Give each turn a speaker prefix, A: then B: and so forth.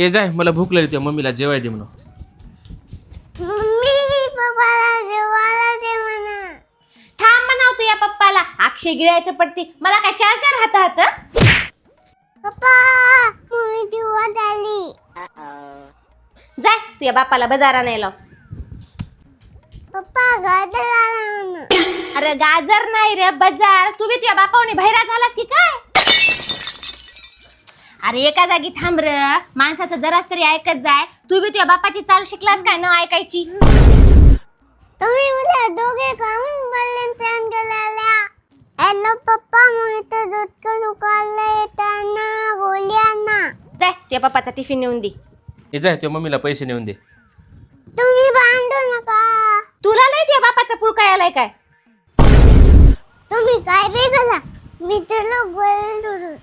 A: ए जाय मला भूक लागली तुझ्या मम्मीला जेवाय दे म्हणून.
B: मम्मी पप्पाला जेवायला दे म्हणा.
C: थांब म्हणाव तू या पप्पाला. अक्षय गिळायचं पडते. मला काय चार चार हात हात
B: पप्पा मम्मी
C: जाय तू या बापाला बाजारा नाही लाव.
B: पप्पा आला म्हणा
C: अरे गाजर नाही रे बाजार. तू बी तुझ्या बापावने भैरा झालास की काय? अरे एका जागी थांब र. माणसाचं जरास तरी ऐकत जाय. तू बी तुझ्या बापाची चाल शिकलास काय न ऐकायची?
B: तुम्ही उद्या दोघे काहून बोलले प्लॅन केलेला हॅलो पप्पा मम्मी तर दूध कडू काढलं येताना गोळ्यांना
C: जाय तुझ्या बापाचा टिफिन नेऊन दे.
A: ए जाय तुझ्या मम्मीला पैसे नेऊन दे.
B: तुम्ही भांडू नका.
C: तुला नाही तुझ्या बापाचा पुळका आलाय काय?
B: तुम्ही काय बी करा मी तुला बोलतो